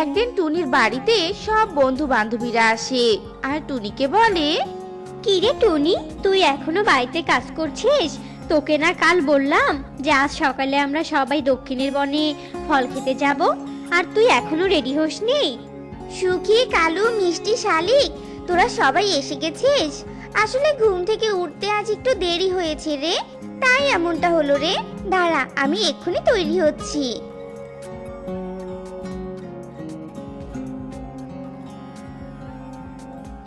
একদিন টুনির বাড়িতে সব বন্ধু বান্ধবীরা আসে আর টুনিকে বলে কি রে টুনি, তুই এখনও বাড়িতে কাজ করছিস? তোকে না কাল বললাম যে আজ সকালে আমরা সবাই দক্ষিণের বনে ফল খেতে যাব আর তুই এখনও রেডি হোসনি। সুখী, কালু, মিষ্টি, শালিক, তোরা সবাই এসে গেছিস? আসলে ঘুম থেকে উঠতে আজ একটু দেরি হয়েছে রে। তাই এমনটা হলো রে। দাঁড়া, আমি এক্ষুনি তৈরি হচ্ছি।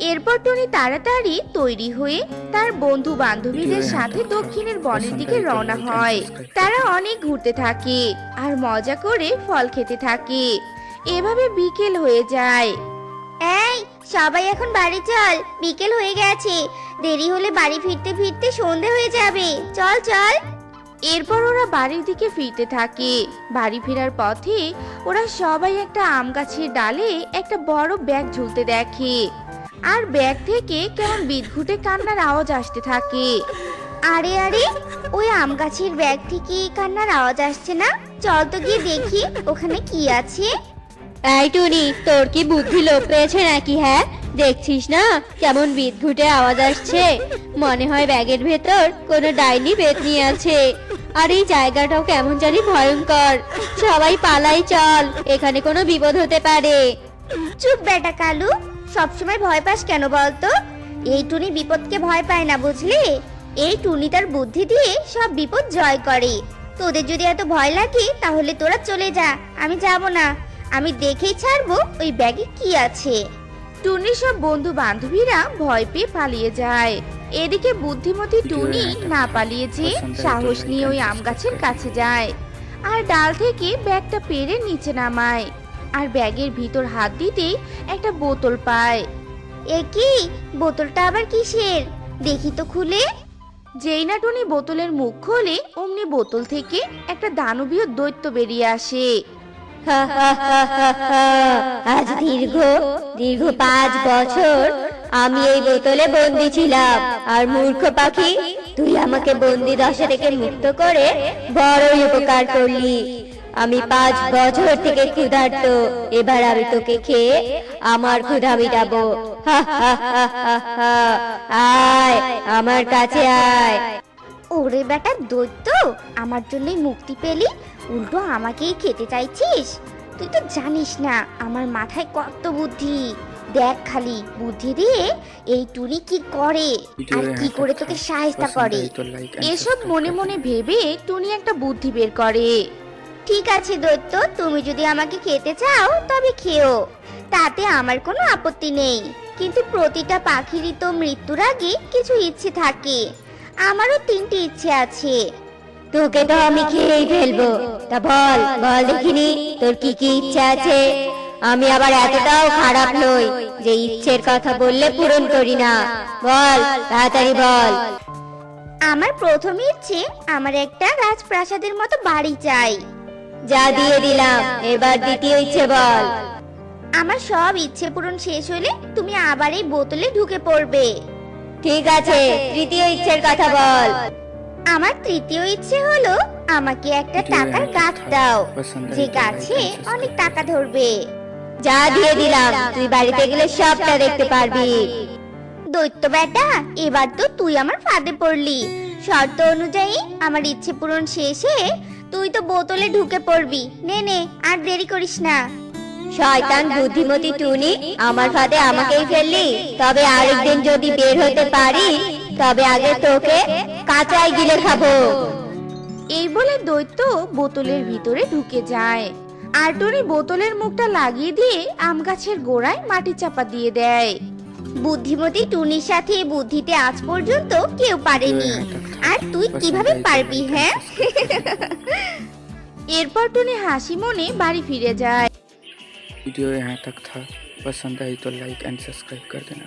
এরপর টনি তাড়াতাড়ি তৈরি হয়ে তার বন্ধু বান্ধবীদের সাথে দক্ষিণের বনের দিকে রওনা হয়। তারা অনেক ঘুরতে থাকে আর মজা করে ফল খেতে থাকে। এভাবে বিকেল হয়ে যায়। এই সবাই এখন বাড়ি চল বিকেল হয়ে গেছে। দেরি হলে বাড়ি ফিরতে ফিরতে সন্ধে হয়ে যাবে। চল চল। এরপর ওরা বাড়ির দিকে ফিরতে থাকে। বাড়ি ফেরার পথে ওরা সবাই একটা আম গাছের ডালে একটা বড় ব্যাগ ঝুলতে দেখে। আর ব্যাগ থেকে কেমন বিদঘুটে কান্নার আওয়াজ আসতে থাকে। আরে আরে ওই আম গাছের ব্যাগ থেকে কান্নার আওয়াজ আসছে না? চল তো গিয়ে দেখি ওখানে কি আছে। এই টুনি তোর কি বুদ্ধি লোপ পেয়েছে নাকি হ্যাঁ? দেখছিস না কেমন বিদঘুটে আওয়াজ আসছে? মনে হয় ব্যাগের ভেতর কোনো ডাইনি পেতনি আছে। আর এই জায়গাটাও কেমন জানি ভয়ঙ্কর। সবাই পালাই চল এখানে কোনো বিপদ হতে পারে। চুপ বেটা কালু সবসময় ভয় পাস কেন বলতো? এই টুনি বিপদকে ভয় পায় না বুঝলি? এই টুনি তার বুদ্ধি দিয়ে সব বিপদ জয় করে। তোদের যদি এত ভয় লাগে তাহলে তোরা চলে যা আমি যাব না। আমি দেখেই ছাড়বো ওই ব্যাগে কি আছে। টুনির সব বন্ধু বান্ধবীরা ভয় পেয়ে পালিয়ে যায়। এদিকে বুদ্ধিমতী টুনি না পালিয়ে যে সাহস নিয়ে ওই আম গাছের কাছে যায়। আর ডাল থেকে ব্যাগটা পেরে নিচে নামায়। আর ব্যাগের ভিতর হাত দিতেই একটা বোতল পায়। এ কি? বোতলটা আবার কিসের? দেখি তো খুলে। যেই না টুনি বোতলের মুখ খোলে অমনি বোতল থেকে একটা দানবীয় দৈত্য বেরিয়ে আসে। আজ দীর্ঘ দীর্ঘ পাঁচ বছর আমি এই বোতলে বন্দি ছিলাম। আর মূর্খ পাখি তুই আমাকে বন্দি দশা থেকে মুক্ত করে বড়ই উপকার করলি। আমি পাঁচ বছর থেকে ক্ষুধার্ত। এবার আমি তোকে খেয়ে আমার ক্ষুধা মিটাবো। হা, হা, হা, হা, হা। আয় আমার কাছে আয়। ওরে বেটা দৈত্য আমার জন্যই মুক্তি পেলি? উল্টো আমাকেই খেতে চাইছিস? তুই তো জানিস না আমার মাথায় কত বুদ্ধি। দেখ খালি বুদ্ধি দিয়ে এই টুনি কি করে? আর কি করে তোকে সাহায্য করে? এসব মনে মনে ভেবে টুনি একটা বুদ্ধি বের করে। ঠিক আছে দৈত্য তুমি যদি আমাকে খেতে চাও তবে খেও। তাতে আমার কোনো আপত্তি নেই। কিন্তু প্রতিটা পাখিরই তো মৃত্যুর আগে কিছু ইচ্ছে থাকে। আমারও তিনটি ইচ্ছে আছে। তোকে তো আমি খেয়েই ফেলব। তা বল বল দেখিনি তোর কি কি ইচ্ছা আছে? আমি আবার এতটাও খারাপ নই যে ইচ্ছের কথা বললে পূরণ করি না। বল তাড়াতাড়ি বল। আমার প্রথম ইচ্ছে আমার একটা রাজপ্রাসাদের মতো বাড়ি চাই। যা দিয়ে দিলাম এবার দ্বিতীয় ইচ্ছে বল। আমার সব ইচ্ছে পূরণ শেষ হলে তুমি আবার এই বোতলে ঢুকে পড়বে। ঠিক আছে তৃতীয় ইচ্ছের কথা বল। আমার তৃতীয় ইচ্ছে হলো আমাকে একটা টাকার গাছ দাও যে গাছে অনেক টাকা ধরবে। যা দিয়ে দিলাম তুই বাড়িতে গেলে সবটা দেখতে পারবি। দৈত্য বেটা এবার তো তুই আমার ফাঁদে পড়লি। শর্ত অনুযায়ী আমার ইচ্ছে পূরণ শেষে তুই তো বোতলে ঢুকে পড়বি। নে নে আর দেরি করিস না। শয়তান বুদ্ধিমতী টুনি আমার ফাঁদে আমাকেই ফেললি। তবে আরেকদিন যদি বের হতে পারি তবে আগে তোকে কাঁচাই গিলে খাব। এই বলে দৈত্য বোতলের ভিতরে ঢুকে যায়। আর টুনি বোতলের মুখটা লাগিয়ে দিয়ে আম গাছের গোড়ায় মাটি চাপা দিয়ে দেয়। বুদ্ধিমতী টুনির সাথে এই বুদ্ধিতে আজ পর্যন্ত কেউ পারেনি আর তুই কিভাবে পারবি হ্যাঁ এরপর টুনি হাসি মনে বাড়ি ফিরে যায় वीडियो यहाँ तक था पसंद आई तो लाइक एंड सब्सक्राइब कर देना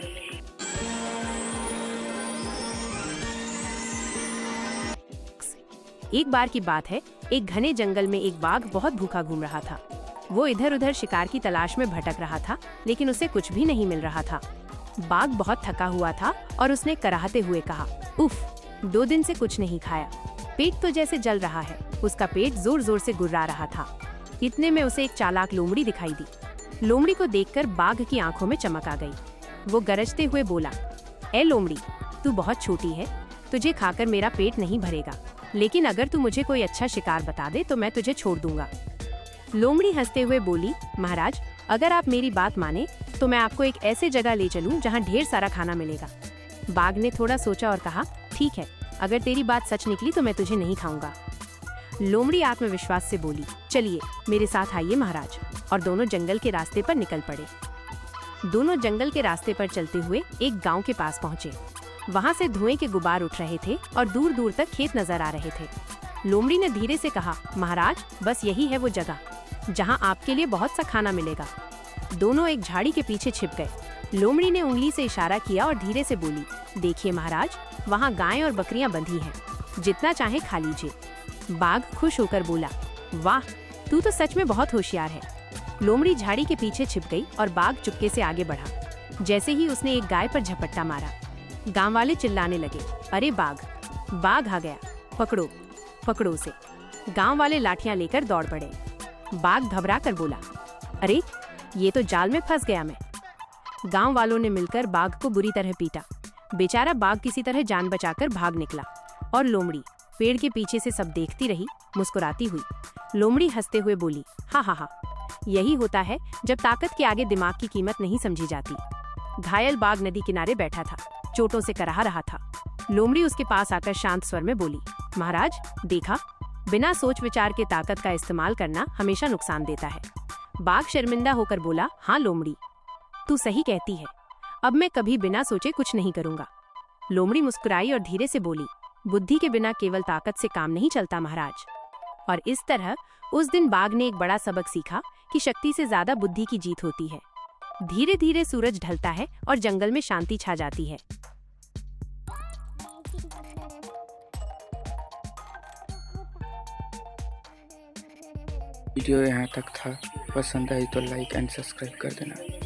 एक बार की बात है एक घने जंगल में एक बाघ बहुत भूखा घूम रहा था वो इधर उधर शिकार की तलाश में भटक रहा था लेकिन उसे कुछ भी नहीं मिल रहा था बाघ बहुत थका हुआ था और उसने कराहते हुए कहा, उफ, दो दिन से कुछ नहीं खाया। पेट तो जैसे जल रहा है, उसका पेट ज़ोर ज़ोर से गुर्रा रहा था। इतने में उसे एक चालाक लोमड़ी दिखाई दी। लोमड़ी को देखकर बाघ की आँखों में चमक आ गई। वो गरजते हुए बोला, ए लोमड़ी, तू बहुत छोटी है, तुझे खाकर मेरा पेट नहीं भरेगा। लेकिन अगर तू मुझे कोई अच्छा शिकार बता दे तो मैं तुझे छोड़ दूँगा। लोमड़ी हँसते हुए बोली, महाराज, अगर आप मेरी बात माने तो मैं आपको एक ऐसे जगह ले चलूँ जहाँ ढेर सारा खाना मिलेगा। बाघ ने थोड़ा सोचा और कहा, ठीक है, अगर तेरी बात सच निकली तो मैं तुझे नहीं खाऊँगा। लोमड़ी आत्मविश्वास से बोली, चलिए, मेरे साथ आइए महाराज। और दोनों जंगल के रास्ते पर निकल पड़े। दोनों जंगल के रास्ते पर चलते हुए एक गाँव के पास पहुँचे। वहाँ से धुएँ के गुबार उठ रहे थे और दूर दूर तक खेत नज़र आ रहे थे। लोमड़ी ने धीरे से कहा, महाराज, बस यही है वो जगह, जहाँ आपके लिए बहुत सा खाना मिलेगा। दोनों एक झाड़ी के पीछे छिप गए। लोमड़ी ने उंगली से इशारा किया और धीरे से बोली, देखिए महाराज, वहाँ गायें और बकरियाँ बंधी हैं। जितना चाहे खा लीजिए। बाघ खुश होकर बोला, वाह, तू तो सच में बहुत होशियार है। लोमड़ी झाड़ी के पीछे छिप गई और बाघ चुपके से आगे बढ़ा। जैसे ही उसने एक गाय पर झपट्टा मारा गाँव वाले चिल्लाने लगे, अरे बाघ बाघ आ गया, पकड़ो पकड़ो उसे। गाँव वाले लाठियाँ लेकर दौड़ पड़े। बाघ घबरा कर बोला, अरे ये तो जाल में फंस गया मैं। गाँव वालों ने मिलकर बाघ को बुरी तरह पीटा। बेचारा बाघ किसी तरह जान बचाकर भाग निकला और लोमड़ी पेड़ के पीछे से सब देखती रही, मुस्कुराती हुई। लोमड़ी हँसते हुए बोली, हा हा हा, यही होता है जब ताकत के आगे दिमाग की कीमत नहीं समझी जाती। घायल बाघ नदी किनारे बैठा था, चोटों से कराह रहा था। लोमड़ी उसके पास आकर शांत स्वर में बोली, महाराज, देखा, बिना सोच विचार के ताकत का इस्तेमाल करना हमेशा नुकसान देता है। बाघ शर्मिंदा होकर बोला हाँ लोमड़ी, तू सही कहती है। अब मैं कभी बिना सोचे कुछ नहीं करूँगा लोमड़ी मुस्कुराई और धीरे से बोली, बुद्धि के बिना केवल ताकत से काम नहीं चलता, महाराज। और इस तरह उस दिन बाघ ने एक बड़ा सबक सीखा कि शक्ति से ज़्यादा बुद्धि की जीत होती है। धीरे धीरे सूरज ढलता है और जंगल में शांति छा जाती है। वीडियो यहाँ तक था। पसंद आई तो लाइक एंड सब्सक्राइब कर देना।